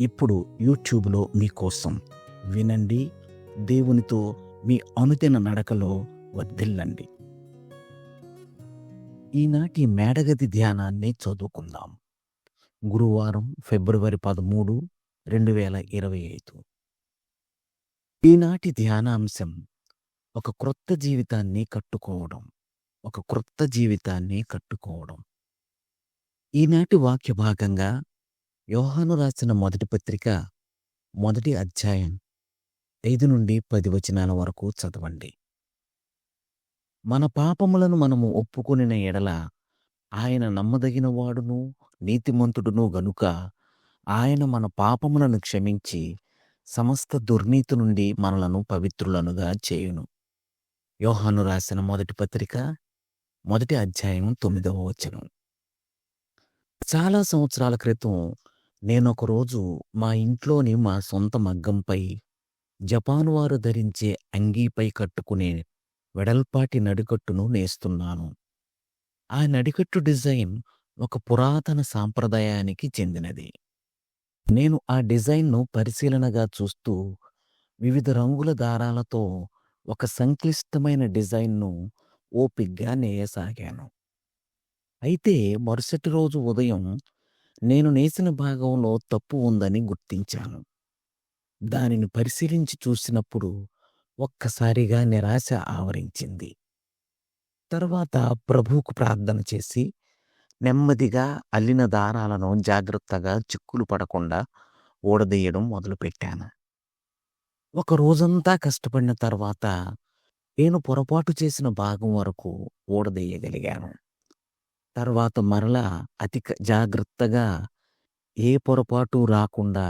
ఇప్పుడు యూట్యూబ్లో మీకోసం వినండి దేవునితో మీ అనుదిన నడకలో వర్ధిల్లండి. ఈనాటి మేడగది ధ్యానాన్ని చదువుకుందాం. గురువారం ఫిబ్రవరి పదమూడు రెండు వేల ఇరవై ఐదు. ఈనాటి ధ్యానాంశం ఒక క్రొత్త జీవితాన్ని కట్టుకోవడం ఒక క్రొత్త జీవితాన్ని కట్టుకోవడం. ఈనాటి వాక్య భాగంగా యోహాను రాసిన మొదటి పత్రిక మొదటి అధ్యాయం ఐదు నుండి పది వచనాల వరకు చదవండి. మన పాపములను మనము ఒప్పుకొనిన ఎడల ఆయన నమ్మదగిన వాడును నీతిమంతుడును గనుక ఆయన మన పాపములను క్షమించి సమస్త దుర్నీతి నుండి మనలను పవిత్రులనుగా చేయును. యోహాను రాసిన మొదటి పత్రిక మొదటి అధ్యాయం తొమ్మిదవ వచనం. చాలా సంవత్సరాల క్రితం నేనొకరోజు మా ఇంట్లోని మా సొంత మగ్గంపై జపాన్ వారు ధరించే అంగీపై కట్టుకునే వెడల్పాటి నడికట్టును నేస్తున్నాను. ఆ నడికట్టు డిజైన్ ఒక పురాతన సాంప్రదాయానికి చెందినది. నేను ఆ డిజైన్ను పరిశీలనగా చూస్తూ వివిధ రంగుల దారాలతో ఒక సంక్లిష్టమైన డిజైన్ను ఓపిగ్గా నేయసాగాను. అయితే మరుసటి రోజు ఉదయం నేను నేసిన భాగంలో తప్పు ఉందని గుర్తించాను. దానిని పరిశీలించి చూసినప్పుడు ఒక్కసారిగా నిరాశ ఆవరించింది. తర్వాత ప్రభువుకు ప్రార్థన చేసి నెమ్మదిగా అల్లిన దారాలను జాగ్రత్తగా చిక్కులు పడకుండా ఊడదీయడం మొదలుపెట్టాను. ఒక రోజంతా కష్టపడిన తర్వాత నేను పొరపాటు చేసిన భాగం వరకు ఊడదీయగలిగాను. తర్వాత మరలా అతి జాగ్రత్తగా ఏ పొరపాటు రాకుండా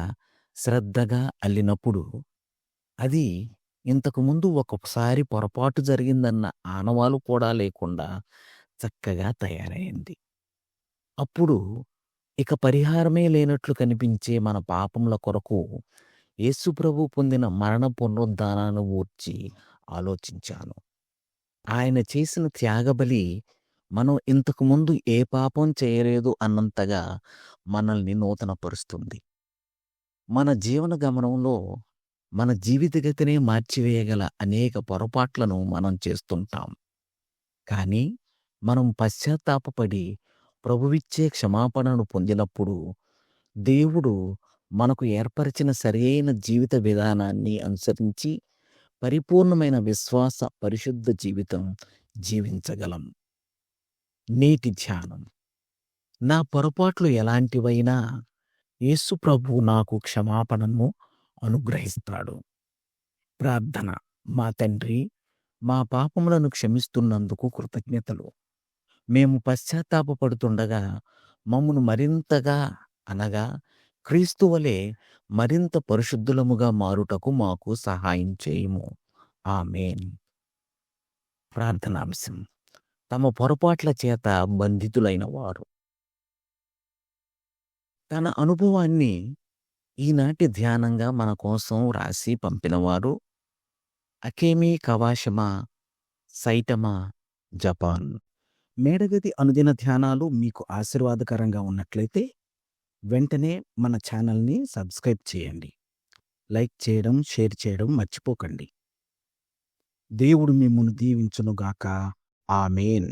శ్రద్ధగా అల్లినప్పుడు అది ఇంతకుముందు ఒకసారి పొరపాటు జరిగిందన్న ఆనవాలు కూడా లేకుండా చక్కగా తయారైంది అప్పుడు ఇక పరిహారమే లేనట్లు కనిపించే మన పాపముల కొరకు యేసుప్రభు పొందిన మరణ పునరుద్ధానాన్ని ఊర్చి ఆలోచించాను. ఆయన చేసిన త్యాగబలి మనం ఇంతకుముందు ఏ పాపం చేయలేదు అన్నంతగా మనల్ని నూతనపరుస్తుంది. మన జీవన గమనంలో మన జీవితగతినే మార్చివేయగల అనేక పొరపాట్లను మనం చేస్తుంటాం. కానీ మనం పశ్చాత్తాపపడి ప్రభువిచ్చే క్షమాపణను పొందినప్పుడు దేవుడు మనకు ఏర్పరిచిన సరియైన జీవిత విధానాన్ని అనుసరించి పరిపూర్ణమైన విశ్వాస పరిశుద్ధ జీవితం జీవించగలం. నేటి ధ్యానం. నా పొరపాట్లు ఎలాంటివైనా యేసు ప్రభు నాకు క్షమాపణను అనుగ్రహిస్తాడు. ప్రార్థన. మా తండ్రి మా పాపములను క్షమిస్తున్నందుకు కృతజ్ఞతలు. మేము పశ్చాత్తాపడుతుండగా మమ్మను మరింతగా అనగా క్రీస్తు వలె మరింత పరిశుద్ధులముగా మారుటకు మాకు సహాయం చేయము. ఆమెన్. ప్రార్థనాంశం. తమ పొరపాట్ల చేత బంధితులైన వారు. తన అనుభవాన్ని ఈనాటి ధ్యానంగా మన కోసం రాసి పంపినవారు అకేమి కవాషమా సైటమా జపాన్. మేడగది అనుదిన ధ్యానాలు మీకు ఆశీర్వాదకరంగా ఉన్నట్లయితే వెంటనే మన ఛానల్ని సబ్స్క్రైబ్ చేయండి. లైక్ చేయడం షేర్ చేయడం మర్చిపోకండి. దేవుడు మిమ్మల్ని దీవించునుగాక. ఆమెన్